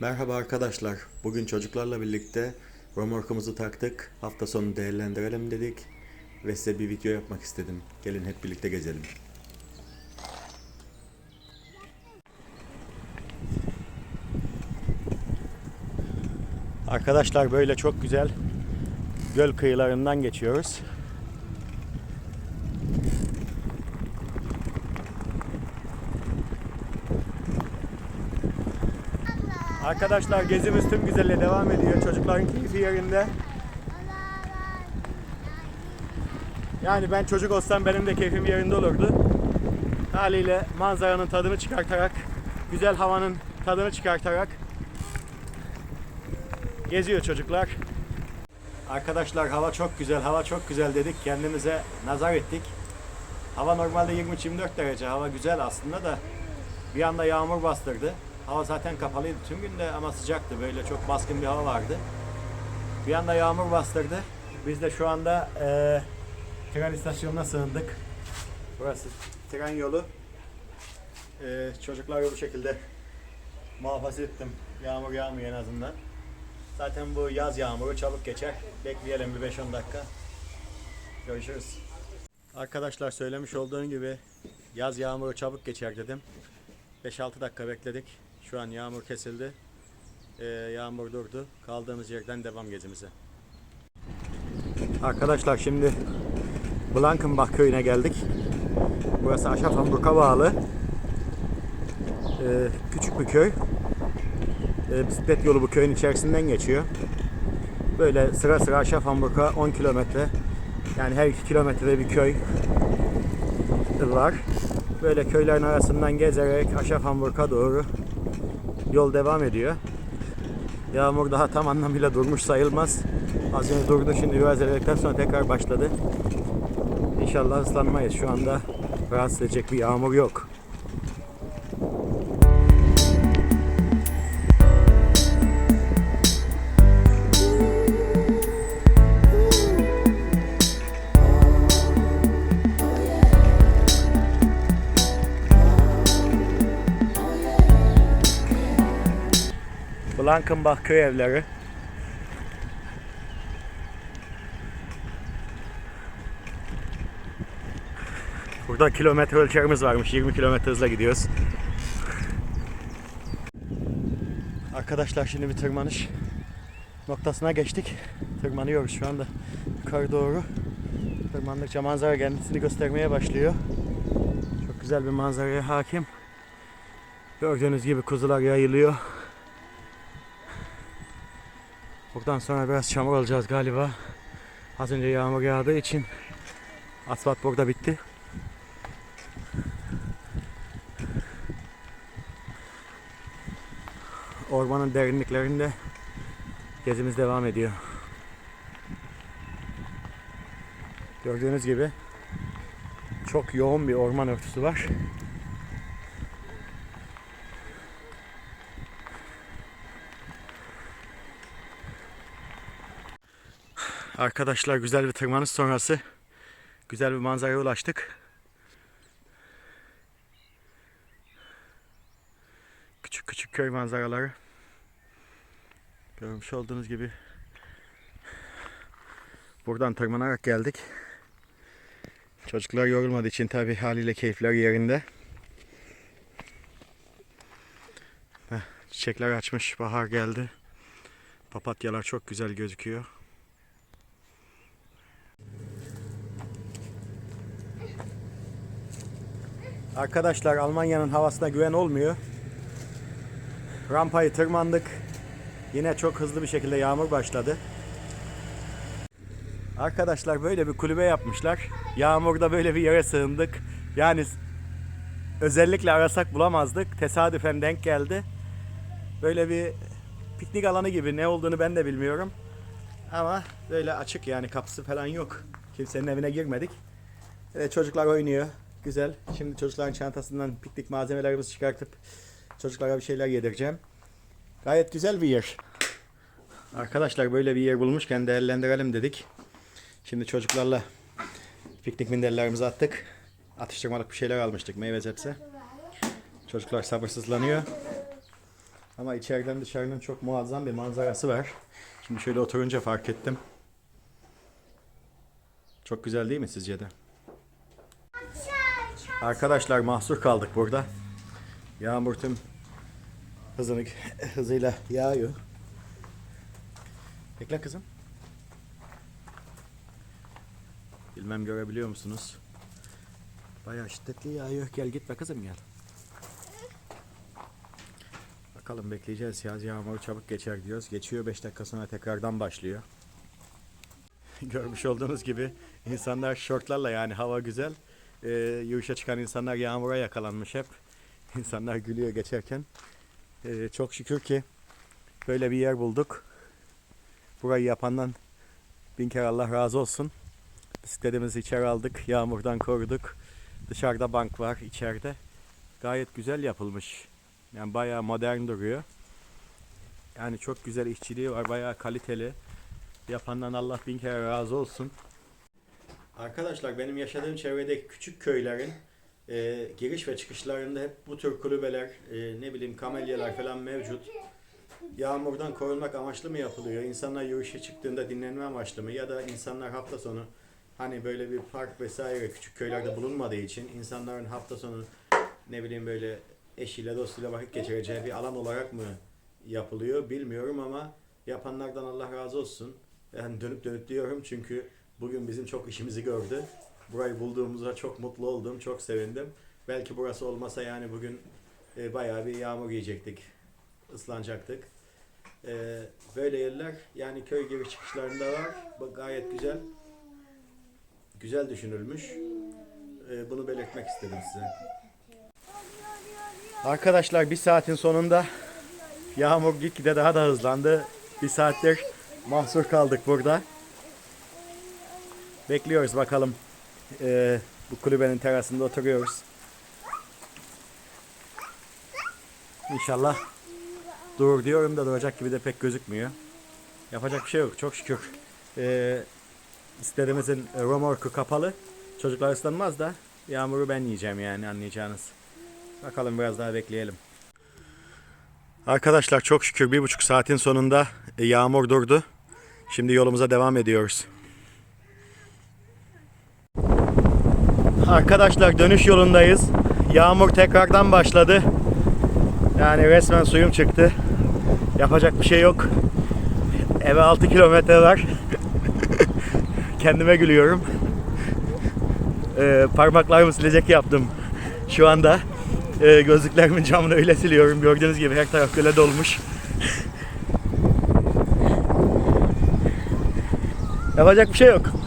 Merhaba arkadaşlar. Bugün çocuklarla birlikte römorkumuzu taktık. Hafta sonu değerlendirelim dedik. Ve size bir video yapmak istedim. Gelin hep birlikte gezelim. Arkadaşlar böyle çok güzel göl kıyılarından geçiyoruz. Arkadaşlar gezimiz tüm güzelle devam ediyor. Çocukların keyfi yerinde. Yani ben çocuk olsam benim de keyfim yerinde olurdu. Haliyle manzaranın tadını çıkartarak, güzel havanın tadını çıkartarak geziyor çocuklar. Arkadaşlar hava çok güzel, hava çok güzel dedik. Kendimize nazar ettik. Hava normalde 23-24 derece. Hava güzel aslında da bir anda yağmur bastırdı. Hava zaten kapalıydı tüm günde ama sıcaktı. Böyle çok baskın bir hava vardı. Bir anda yağmur bastırdı. Biz de şu anda eee tren istasyonuna sığındık. Burası tren yolu. Eee çocukları bu şekilde muhafaza ettim. Yağmur yağmıyor en azından. Zaten bu yaz yağmuru çabuk geçer. Bekleyelim bir 5-10 dakika. Görüşürüz. Arkadaşlar söylemiş olduğum gibi yaz yağmuru çabuk geçer dedim. 5-6 dakika bekledik. Şu an yağmur kesildi. Ee, yağmur durdu. Kaldığımız yerden devam gezimize. Arkadaşlar şimdi Blankenbach köyüne geldik. Burası Aşafenburg'a bağlı. Ee, küçük bir köy. Ee, bisiklet yolu bu köyün içerisinden geçiyor. Böyle sıra sıra Aşafenburg'a 10 kilometre. Yani her 2 kilometrede bir köy var. Böyle köylerin arasından gezerek Aşafenburg'a doğru yol devam ediyor. Yağmur daha tam anlamıyla durmuş sayılmaz. Az önce durdu şimdi biraz evvelikten sonra tekrar başladı. İnşallah ıslanmayız. Şu anda rahatsız edecek bir yağmur yok. Blankenbach köy evleri. Burada kilometre ölçerimiz varmış. 20 kilometre hızla gidiyoruz. Arkadaşlar şimdi bir tırmanış noktasına geçtik. Tırmanıyoruz şu anda yukarı doğru. Tırmandıkça manzara kendisini göstermeye başlıyor. Çok güzel bir manzaraya hakim. Gördüğünüz gibi kuzular yayılıyor. Buradan sonra biraz çamur alacağız galiba. Az önce yağmur yağdığı için asfalt burada bitti. Ormanın derinliklerinde gezimiz devam ediyor. Gördüğünüz gibi çok yoğun bir orman örtüsü var. Arkadaşlar güzel bir tırmanış sonrası güzel bir manzaraya ulaştık. Küçük küçük köy manzaraları. Görmüş olduğunuz gibi buradan tırmanarak geldik. Çocuklar yorulmadığı için tabi haliyle keyifler yerinde. Çiçekler açmış, bahar geldi. Papatyalar çok güzel gözüküyor. Arkadaşlar Almanya'nın havasına güven olmuyor. Rampayı tırmandık. Yine çok hızlı bir şekilde yağmur başladı. Arkadaşlar böyle bir kulübe yapmışlar. Yağmurda böyle bir yere sığındık. Yani özellikle arasak bulamazdık. Tesadüfen denk geldi. Böyle bir piknik alanı gibi ne olduğunu ben de bilmiyorum. Ama böyle açık yani kapısı falan yok. Kimsenin evine girmedik. Evet, çocuklar oynuyor. Güzel. Şimdi çocukların çantasından piknik malzemelerimizi çıkartıp çocuklara bir şeyler yedireceğim. Gayet güzel bir yer. Arkadaşlar böyle bir yer bulmuşken değerlendirelim dedik. Şimdi çocuklarla piknik minderlerimizi attık. Atıştırmalık bir şeyler almıştık meyve sebze. Çocuklar sabırsızlanıyor. Ama içeriden dışarının çok muazzam bir manzarası var. Şimdi şöyle oturunca fark ettim. Çok güzel değil mi sizce de? Arkadaşlar mahsur kaldık burada. Yağmur tüm hızını, hızıyla yağıyor. Bekle kızım. Bilmem görebiliyor musunuz? Bayağı şiddetli yağıyor. Gel gitme kızım gel. Bakalım bekleyeceğiz. Yaz yağmuru çabuk geçer diyoruz. Geçiyor 5 dakika sonra tekrardan başlıyor. Görmüş olduğunuz gibi insanlar şortlarla yani hava güzel. Ee, yürüyüşe çıkan insanlar yağmura yakalanmış hep. İnsanlar gülüyor geçerken. Ee, çok şükür ki böyle bir yer bulduk. Burayı yapandan bin kere Allah razı olsun. Bisikletimizi içeri aldık. Yağmurdan koruduk. Dışarıda bank var içeride. Gayet güzel yapılmış. Yani bayağı modern duruyor. Yani çok güzel işçiliği var. Bayağı kaliteli. Yapandan Allah bin kere razı olsun. Arkadaşlar benim yaşadığım çevredeki küçük köylerin e, giriş ve çıkışlarında hep bu tür kulübeler, e, ne bileyim kamelyalar falan mevcut. Yağmurdan korunmak amaçlı mı yapılıyor? İnsanlar yürüyüşe çıktığında dinlenme amaçlı mı? Ya da insanlar hafta sonu hani böyle bir park vesaire küçük köylerde bulunmadığı için insanların hafta sonu ne bileyim böyle eşiyle dostuyla vakit geçireceği bir alan olarak mı yapılıyor bilmiyorum ama yapanlardan Allah razı olsun. Yani dönüp dönüp diyorum çünkü bugün bizim çok işimizi gördü. Burayı bulduğumuza çok mutlu oldum, çok sevindim. Belki burası olmasa yani bugün e, bayağı bir yağmur yiyecektik, ıslanacaktık. E, böyle yerler yani köy giriş çıkışlarında var. Gayet güzel. Güzel düşünülmüş. E, bunu belirtmek istedim size. Arkadaşlar bir saatin sonunda yağmur gitgide daha da hızlandı. Bir saattir mahsur kaldık burada. Bekliyoruz bakalım. Ee, bu kulübenin terasında oturuyoruz. İnşallah durur diyorum da duracak gibi de pek gözükmüyor. Yapacak bir şey yok çok şükür. Ee, istediğimizin romorku kapalı. Çocuklar ıslanmaz da yağmuru ben yiyeceğim yani anlayacağınız. Bakalım biraz daha bekleyelim. Arkadaşlar çok şükür bir buçuk saatin sonunda e, yağmur durdu. Şimdi yolumuza devam ediyoruz. Arkadaşlar dönüş yolundayız. Yağmur tekrardan başladı. Yani resmen suyum çıktı. Yapacak bir şey yok. Eve 6 kilometre var. Kendime gülüyorum. Ee, parmaklarımı silecek yaptım şu anda. Ee, gözlüklerimin camını öyle siliyorum. Gördüğünüz gibi her taraf göle dolmuş. Yapacak bir şey yok.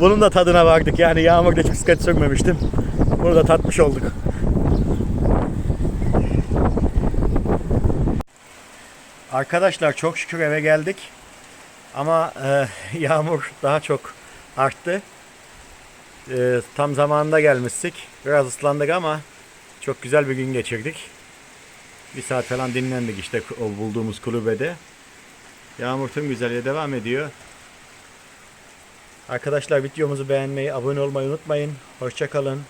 Bunun da tadına vardık. Yani yağmurda hiç bisiklet sürmemiştim. Bunu da tatmış olduk. Arkadaşlar çok şükür eve geldik. Ama e, yağmur daha çok arttı. E, tam zamanında gelmiştik. Biraz ıslandık ama çok güzel bir gün geçirdik. Bir saat falan dinlendik işte o bulduğumuz kulübede. Yağmur tüm güzelliğe devam ediyor. Arkadaşlar videomuzu beğenmeyi, abone olmayı unutmayın. Hoşçakalın.